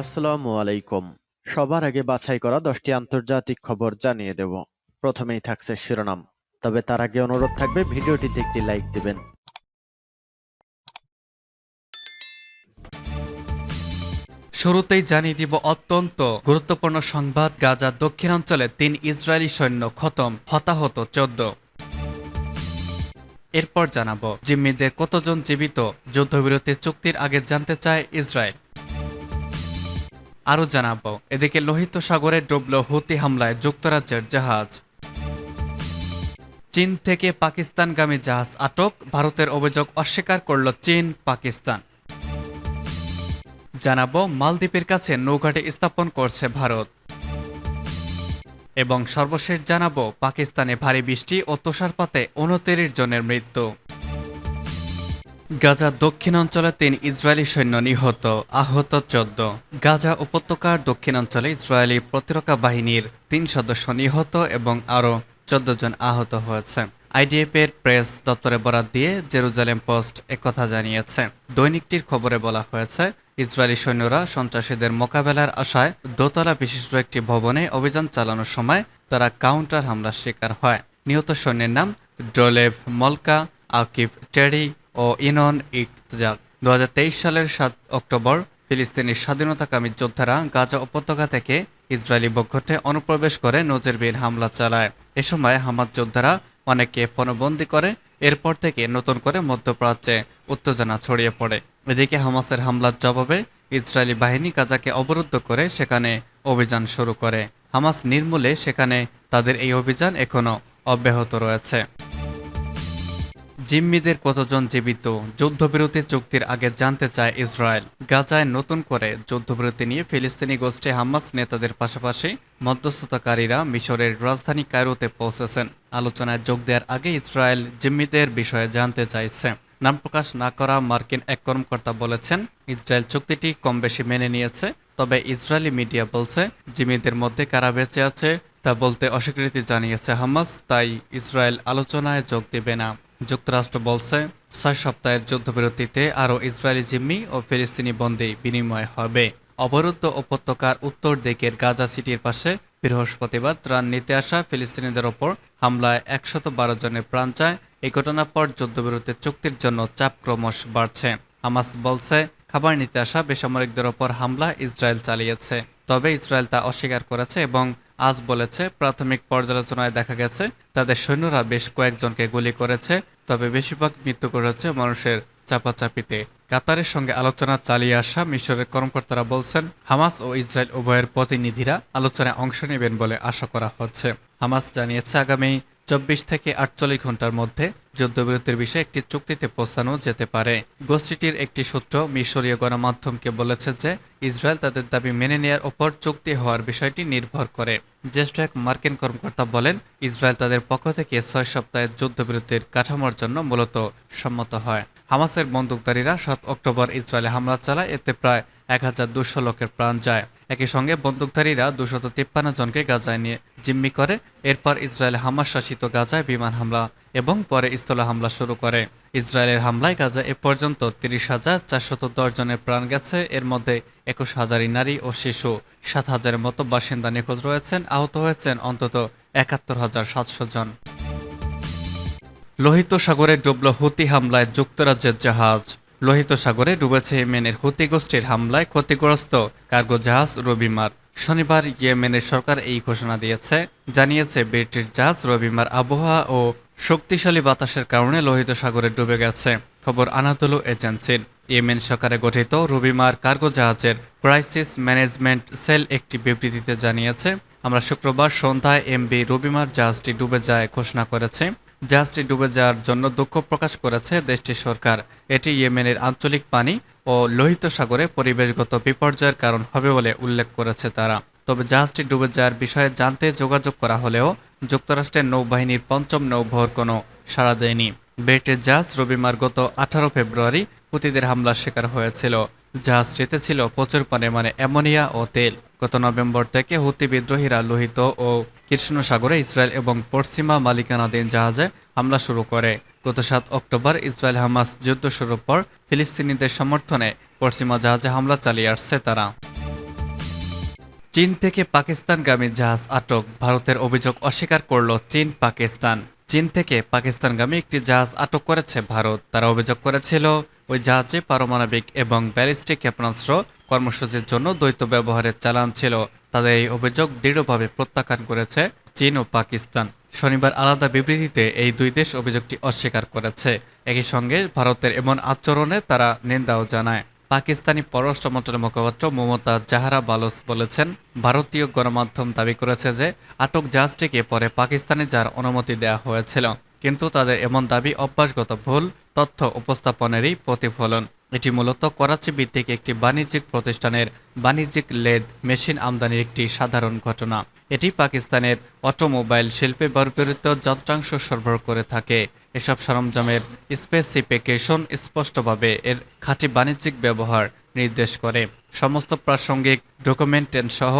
আসসালামু আলাইকুম। সবার আগে বাছাই করা দশটি আন্তর্জাতিক খবর জানিয়ে দেব। প্রথমেই থাকছে শিরোনাম। তবে তার আগে অনুরোধ থাকবে, ভিডিওটিতে একটি লাইক দিবেন। শুরুতেই জানিয়ে দিব অত্যন্ত গুরুত্বপূর্ণ সংবাদ। গাজা দক্ষিণাঞ্চলে তিন ইসরায়েলি সৈন্য খতম, হতাহত চোদ্দ। এরপর জানাব, জিম্মিদের কতজন জীবিত? যুদ্ধবিরতি চুক্তির আগে জানতে চায় ইসরায়েল। আরও জানাব। এদিকে লোহিত সাগরে ডুবল হুতি হামলায় যুক্তরাজ্যের জাহাজ। চীন থেকে পাকিস্তানগামী জাহাজ আটক, ভারতের অভিযোগ অস্বীকার করল চীন, পাকিস্তান। জানাব, মালদ্বীপের কাছে নৌঘাটে স্থাপন করছে ভারত। এবং সর্বশেষ জানাব, পাকিস্তানে ভারী বৃষ্টি ও তুষারপাতে উনতিরিশ জনের মৃত্যু। গাজা দক্ষিণাঞ্চলে তিন ইসরায়েলি সৈন্য নিহত, আহত চোদ্দ। গাজা উপত্যকার দক্ষিণাঞ্চলে ইসরায়েলি প্রতিরক্ষা বাহিনীর তিন সদস্য নিহত এবং আরও চোদ্দ জন আহত হয়েছে। আইডিএফ এর প্রেস দপ্তরে বরাত দিয়ে জেরুজালেম পোস্ট একথা জানিয়েছে। দৈনিকটির খবরে বলা হয়েছে, ইসরায়েলি সৈন্যরা সন্ত্রাসীদের মোকাবেলার আশায় দোতলা বিশিষ্ট একটি ভবনে অভিযান চালানোর সময় তারা কাউন্টার হামলার শিকার হয়। নিহত সৈন্যের নাম ড্রোলেভ মলকা, আকিফ টেরি ও ইনন ইকতজাক দু সালের সাত অক্টোবর ফিলিস্তিনি স্বাধীনতাকামী যোদ্ধারা গাজা উপত্যকা থেকে ইসরায়েলি বক্ষটে অনুপ্রবেশ করে নজিরবিহীন হামলা চালায়। এ সময় হামাদ যোদ্ধারা অনেকে পণবন্দি করে, এরপর থেকে নতুন করে মধ্যপ্রাচ্যে উত্তেজনা ছড়িয়ে পড়ে। এদিকে হামাসের হামলার জবাবে ইসরায়েলি বাহিনী গাজাকে অবরুদ্ধ করে সেখানে অভিযান শুরু করে। হামাস নির্মূলে সেখানে তাদের এই অভিযান এখনও অব্যাহত রয়েছে। জিম্মিদের কতজন জীবিত? যুদ্ধবিরতি চুক্তির আগে জানতে চায় ইসরায়েল। গাজায় নতুন করে যুদ্ধবিরতি নিয়ে ফিলিস্তিনি গোষ্ঠী হামাস নেতাদের পাশাপাশি মধ্যস্থতাকারীরা মিশরের রাজধানী কায়রোতে পৌঁছেছেন। আলোচনায় যোগ দেওয়ার আগে ইসরায়েল জিম্মিদের বিষয়ে জানতে চাইছে। নাম প্রকাশ না করা মার্কিন এক কর্মকর্তা বলেছেন, ইসরায়েল চুক্তিটি কম বেশি মেনে নিয়েছে, তবে ইসরায়েলি মিডিয়া বলছে, জিম্মিদের মধ্যে কারা বেঁচে আছে তা বলতে অস্বীকৃতি জানিয়েছে হামাস, তাই ইসরায়েল আলোচনায় যোগ দেবে না। যুক্তরাষ্ট্র বলছে, ছয় সপ্তাহের যুদ্ধবিরতিতে আরও ইসরায়েলি জিম্মি ও ফিলিস্তিনি বন্দী বিনিময় হবে। অবরুদ্ধ উপত্যকার উত্তর দিকের গাজা সিটির পাশে বৃহস্পতিবার ত্রাণ নিতে আসা ফিলিস্তিনিদের ওপর হামলায় একশত বারো জনের প্রাণ চায়। এই ঘটনার পর যুদ্ধবিরতি চুক্তির জন্য চাপ ক্রমশ বাড়ছে। হামাস বলছে, খাবার নিতে আসা বেসামরিকদের ওপর হামলা ইসরায়েল চালিয়েছে। তবে ইসরায়েল তা অস্বীকার করেছে এবং আজ বলেছে, প্রাথমিক পর্যালোচনায় দেখা গেছে, তাদের সৈন্যরা বেশ কয়েকজনকে গুলি করেছে, তবে বেশিরভাগ মৃত্যু করেছে মানুষের চাপাচাপিতে। কাতারের সঙ্গে আলোচনা চালিয়ে আসা মিশরের কর্মকর্তারা বলছেন, হামাস ও ইসরায়েল উভয়ের প্রতিনিধিরা আলোচনায় অংশ নেবেন বলে আশা করা হচ্ছে। হামাস জানিয়েছে, আগামী চব্বিশ থেকে আটচল্লিশ ঘণ্টার মধ্যে যুদ্ধবিরতির বিষয়ে একটি চুক্তিতে পৌঁছানো যেতে পারে। গোষ্ঠীটির একটি সূত্র মিশরীয় গণমাধ্যমকে বলেছে যে, ইসরায়েল তাদের দাবি মেনে নেয়ার ওপর চুক্তি হওয়ার বিষয়টি নির্ভর করে। জ্যেষ্ঠ এক মার্কিন কর্মকর্তা বলেন, ইসরায়েল তাদের পক্ষ থেকে ছয় সপ্তাহের যুদ্ধবিরতির কাঠামোর জন্য মূলত সম্মত হয়। হামাসের বন্দুকধারীরা সাত অক্টোবর ইসরায়েলে হামলা চালায়, এতে প্রায় এক হাজার দুশো লোকের প্রাণ যায়। একই সঙ্গে বন্দুকধারীরা দুশত তিপ্পান্ন জনকে গাজায় নিয়ে জিম্মি করে। এরপর ইসরায়েল হামাস শাসিত গাজায় বিমান হামলা এবং পরে স্থল হামলা শুরু করে। ইসরায়েলের হামলায় গাজা এ পর্যন্ত তিরিশ হাজার চারশত দশ জনের প্রাণ গেছে। এর মধ্যে একুশ হাজারই নারী ও শিশু। সাত হাজারের মতো বাসিন্দা নিখোঁজ রয়েছেন। আহত হয়েছেন অন্তত একাত্তর হাজার সাতশো জন। লোহিত সাগরে ডুবল হুতি হামলায় যুক্তরাজ্যের জাহাজ। লোহিত সাগরে ডুবেছে ইয়েমেনের হুতি গোষ্ঠীর হামলায় ক্ষতিগ্রস্ত কার্গো জাহাজ রবিমার। শনিবার ইয়েমেনের সরকার এই ঘোষণা দিয়েছে। জানিয়েছে, ব্রিটিশ জাহাজ রবিমার আবহাওয়া ও শক্তিশালী বাতাসের কারণে লোহিত সাগরে ডুবে গেছে, খবর আনাদুলু এজেন্সির। ইয়েমেন সরকারে গঠিত রবিমার কার্গো জাহাজের ক্রাইসিস ম্যানেজমেন্ট সেল একটি বিবৃতিতে জানিয়েছে, আমরা শুক্রবার সন্ধ্যায় এমবি রবিমার জাহাজটি ডুবে যায় ঘোষণা করেছে। জাহাজটি ডুবে যাওয়ার জন্য দুঃখ প্রকাশ করেছে দেশটির সরকার। এটি ইয়েমেনের আঞ্চলিক পানি ও লোহিত সাগরে পরিবেশগত বিপর্যয়ের কারণ হবে বলে উল্লেখ করেছে তারা। তবে জাহাজটি ডুবে যাওয়ার বিষয়ে জানতে যোগাযোগ করা হলেও যুক্তরাষ্ট্রের নৌবাহিনীর পঞ্চম নৌবহর কোনো সাড়া দেয়নি। ব্রিটিশ জাহাজ রবিবার গত আঠারো ফেব্রুয়ারি হুতিদের হামলার শিকার হয়েছিল। জাহাজটিতে ছিল প্রচুর পরিমাণে অ্যামোনিয়া ও তেল। গত নভেম্বর থেকে হুতি বিদ্রোহীরা লোহিত ও কৃষ্ণ সাগরে ইসরায়েল এবং পশ্চিমা মালিকানাধীন জাহাজে হামলা শুরু করে। গত সাত অক্টোবর ইসরায়েল হামাস যুদ্ধ শুরুর পর ফিলিস্তিনিদের সমর্থনে পশ্চিমা জাহাজে হামলা চালিয়ে আসছে তারা। চীন থেকে পাকিস্তানগামী জাহাজ আটক। ভারতের অভিযোগ অস্বীকার করল চীন, পাকিস্তান। চীন থেকে পাকিস্তানগামী একটি জাহাজ আটক করেছে ভারত। তারা অভিযোগ করেছিল ওই জাহাজে পারমাণবিক এবং ব্যালিস্টিক ক্ষেপণাস্ত্র কর্মসূচির জন্য দ্বৈত ব্যবহারের চালান ছিল। তাদের এই অভিযোগ দৃঢ়ভাবে প্রত্যাখ্যান করেছে চীন ও পাকিস্তান। শনিবার আলাদা বিবৃতিতে এই দুই দেশ অভিযোগটি অস্বীকার করেছে। একই সঙ্গে ভারতের এমন আচরণে তারা নিন্দাও জানায়। পাকিস্তানি পররাষ্ট্র মন্ত্রণালয়ের মুখপাত্র মমতা জাহারা বালোস বলেছেন, ভারতীয় গণমাধ্যম দাবি করেছে যে আটক জাহাজটিকে পরে পাকিস্তানে যার অনুমতি দেওয়া হয়েছিল। কিন্তু তাদের এমন দাবি অভ্যাসগত ভুল তথ্য উপস্থাপনেরই প্রতিফলন। এটি মূলত করাচি ভিত্তিক একটি বাণিজ্যিক প্রতিষ্ঠানের বাণিজ্যিক লেদ মেশিন আমদানির একটি সাধারণ ঘটনা। এটি পাকিস্তানের অটোমোবাইল শিল্পে ব্যবহৃত যন্ত্রাংশ সরবরাহ করে থাকে। এসব সরঞ্জামের স্পেসিফিকেশন স্পষ্টভাবে এর খাঁটি বাণিজ্যিক ব্যবহার নির্দেশ করে। সমস্ত প্রাসঙ্গিক ডকুমেন্টেন সহ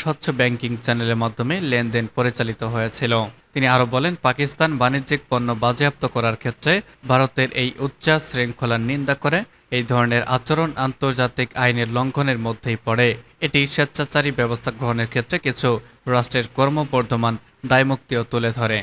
স্বচ্ছ ব্যাংকিং চ্যানেলের মাধ্যমে লেনদেন পরিচালিত হয়েছিল। তিনি আরও বলেন, পাকিস্তান বাণিজ্যিক পণ্য বাজেয়াপ্ত করার ক্ষেত্রে ভারতের এই উচ্চা শৃঙ্খলার নিন্দা করে এই ধরনের আচরণ আন্তর্জাতিক আইনের লঙ্ঘনের মধ্যেই পড়ে। এটি স্বেচ্ছাচারী ব্যবস্থা গ্রহণের ক্ষেত্রে কিছু রাষ্ট্রের কর্মবর্ধমান দায়মুক্তিও তুলে ধরে।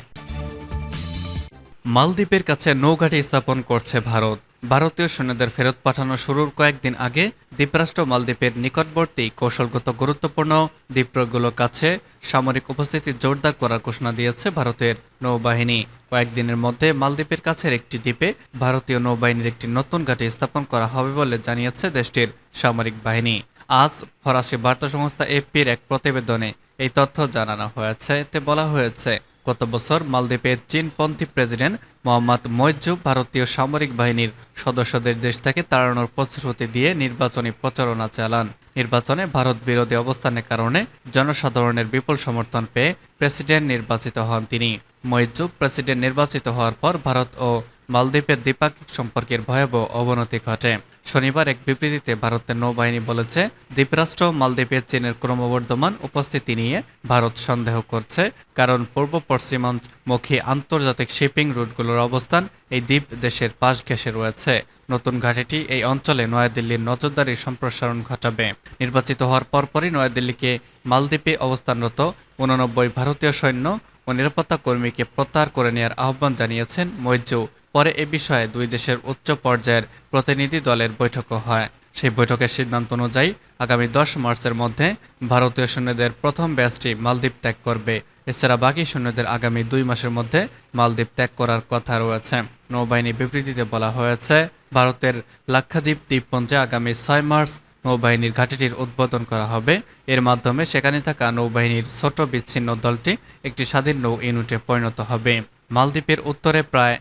মালদ্বীপের কাছে নৌঘাটি স্থাপন করছে ভারত। ভারতীয় সৈন্যদের ফেরত পাঠানো শুরুর কয়েকদিন আগে দ্বীপরাষ্ট্র মালদ্বীপের নিকটবর্তী কৌশলগত গুরুত্বপূর্ণ দ্বীপগুলোর কাছে সামরিক উপস্থিতি জোরদার করার ঘোষণা দিয়েছে ভারতের নৌবাহিনী। কয়েকদিনের মধ্যে মালদ্বীপের কাছের একটি দ্বীপে ভারতীয় নৌবাহিনীর একটি নতুন ঘাঁটি স্থাপন করা হবে বলে জানিয়েছে দেশটির সামরিক বাহিনী। আজ ফরাসি বার্তা সংস্থা এপির এক প্রতিবেদনে এই তথ্য জানানো হয়েছে। এতে বলা হয়েছে গত বছর মালদ্বীপের চীনপন্থী প্রেসিডেন্ট মোহাম্মদ মৈজু ভারতীয় সামরিক বাহিনীর সদস্যদের দেশ থেকে তাড়ানোর প্রতিশ্রুতি দিয়ে নির্বাচনী প্রচারণা চালান। নির্বাচনে ভারত বিরোধী অবস্থানের কারণে জনসাধারণের বিপুল সমর্থন পেয়ে প্রেসিডেন্ট নির্বাচিত হন তিনি। মৈজু প্রেসিডেন্ট নির্বাচিত হওয়ার পর ভারত ও মালদ্বীপের দ্বিপাক্ষিক সম্পর্কের ভয়াবহ অবনতি ঘটে। শনিবার এক বিবৃতিতে ভারতের নৌবাহিনী বলেছে, দ্বীপরাষ্ট্র মালদ্বীপের চীনের ক্রমবর্ধমান উপস্থিতি নিয়ে ভারত সন্দেহ করছে, কারণ পূর্ব পশ্চিমাঞ্চমুখী আন্তর্জাতিক শিপিং রুটগুলোর অবস্থান এই দ্বীপ দেশের পাশ ঘেঁষে রয়েছে। নতুন ঘাটিটি এই অঞ্চলে নয়াদিল্লির নজরদারির সম্প্রসারণ ঘটাবে। নির্বাচিত হওয়ার পরপরই নয়াদিল্লিকে মালদ্বীপে অবস্থানরত উননব্বই ভারতীয় সৈন্য ও নিরাপত্তা কর্মীকে প্রত্যাহার করে নেওয়ার আহ্বান জানিয়েছেন মৈজু পরে এ বিষয়ে দুই দেশের উচ্চ পর্যায়ের প্রতিনিধি দলের বৈঠকও হয়। সেই বৈঠকের সিদ্ধান্ত অনুযায়ী আগামী দশ মার্চের মধ্যে ভারতীয় সৈন্যদের প্রথম ব্যাচটি মালদ্বীপ ত্যাগ করবে। এছাড়া বাকি সৈন্যদের আগামী দুই মাসের মধ্যে মালদ্বীপ ত্যাগ করার কথা রয়েছে। নৌবাহিনী বিবৃতিতে বলা হয়েছে, ভারতের লাক্ষাদ্বীপ দ্বীপপুঞ্জে আগামী ছয় মার্চ নৌবাহিনীর ঘাঁটিটির উদ্বোধন করা হবে। এর মাধ্যমে সেখানে থাকা নৌবাহিনীর ছোট বিচ্ছিন্ন দলটি একটি স্বাধীন নৌ ইউনিটে পরিণত হবে। মালদ্বীপের উত্তরে প্রায়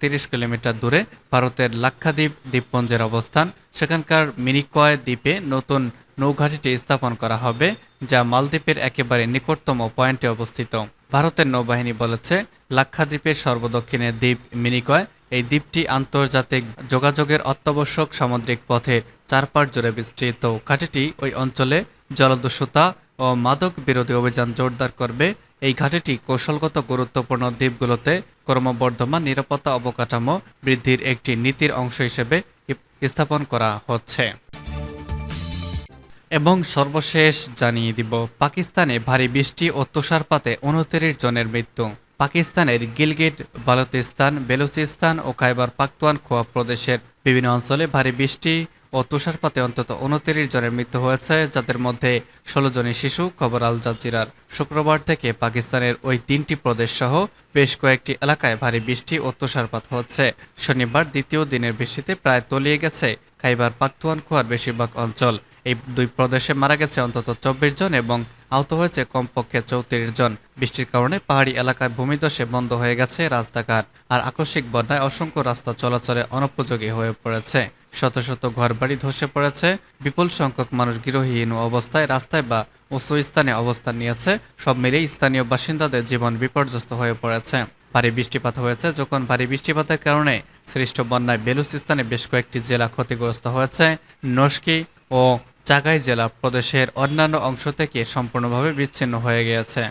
তিরিশ কিলোমিটার দূরে ভারতের লাক্ষাদ্বীপ দ্বীপপুঞ্জের অবস্থান। সেখানকার মিনিকয় দ্বীপে নতুন নৌঘাটিটি স্থাপন করা হবে, যা মালদ্বীপের একেবারে নিকটতম পয়েন্টে অবস্থিত। ভারতের নৌবাহিনী বলেছে, লাক্ষাদ্বীপের সর্বদক্ষিণে দ্বীপ মিনিকয়। এই দ্বীপটি আন্তর্জাতিক যোগাযোগের অত্যাবশ্যক সামুদ্রিক পথে চারপাশ জুড়ে বিস্তৃত। ঘাটিটি ওই অঞ্চলে জলদস্যুতা ও মাদক বিরোধী অভিযান জোরদার করবে। এই ঘাটিটি কৌশলগত গুরুত্বপূর্ণ দ্বীপগুলোতে ক্রমবর্ধমান নিরাপত্তা অবকাঠামো বৃদ্ধির একটি নীতির অংশ হিসেবে স্থাপন করা হচ্ছে। এবং সর্বশেষ জানিয়ে দিব, পাকিস্তানে ভারী বৃষ্টি ও তুষারপাতে উনত্রিশ জনের মৃত্যু। পাকিস্তানের গিলগিট, বালুচিস্তান, বেলুচিস্তান ও খাইবার পাখতুয়ানখোয়া প্রদেশের বিভিন্ন অঞ্চলে ভারী বৃষ্টি ও তুষারপাতে অন্তত উনত্রিশ জনের মৃত্যু হয়েছে, যাদের মধ্যে ষোলো জনের শিশু, খবর আল জাজিরার। শুক্রবার থেকে পাকিস্তানের ওই তিনটি প্রদেশ সহ বেশ কয়েকটি এলাকায় ভারী বৃষ্টি ও তুষারপাত হচ্ছে। শনিবার দ্বিতীয় দিনের বৃষ্টিতে প্রায় তলিয়ে গেছে খাইবার পাখতুয়ানখোয়ার বেশিরভাগ অঞ্চল। এই দুই প্রদেশে মারা গেছে অন্তত চব্বিশ জন এবং আহত হয়েছে কমপক্ষে চৌত্রিশ জন। বৃষ্টির কারণে পাহাড়ি এলাকায় ভূমিধসে বন্ধ হয়ে গেছে রাস্তাঘাট আর আকস্মিক বন্যায় অসংখ্য রাস্তা চলাচলে অনুপযোগী হয়ে পড়েছে। শত শত ঘরবাড়ি ধসে পড়েছে। বিপুল সংখ্যক মানুষ গৃহহীন অবস্থায় রাস্তায় বা উঁচু স্থানে অবস্থান নিয়েছে। সব মিলিয়ে স্থানীয় বাসিন্দাদের জীবন বিপর্যস্ত হয়ে পড়েছে। ভারী বৃষ্টিপাত হয়েছে যখন ভারী বৃষ্টিপাতের কারণে সৃষ্ট বন্যায় বেলুচিস্তানে বেশ কয়েকটি জেলা ক্ষতিগ্রস্ত হয়েছে। নস্কি ও চাগাই জেলা প্রদেশের অন্যান্য অংশ থেকে সম্পূর্ণভাবে বিচ্ছিন্ন হয়ে গিয়েছে।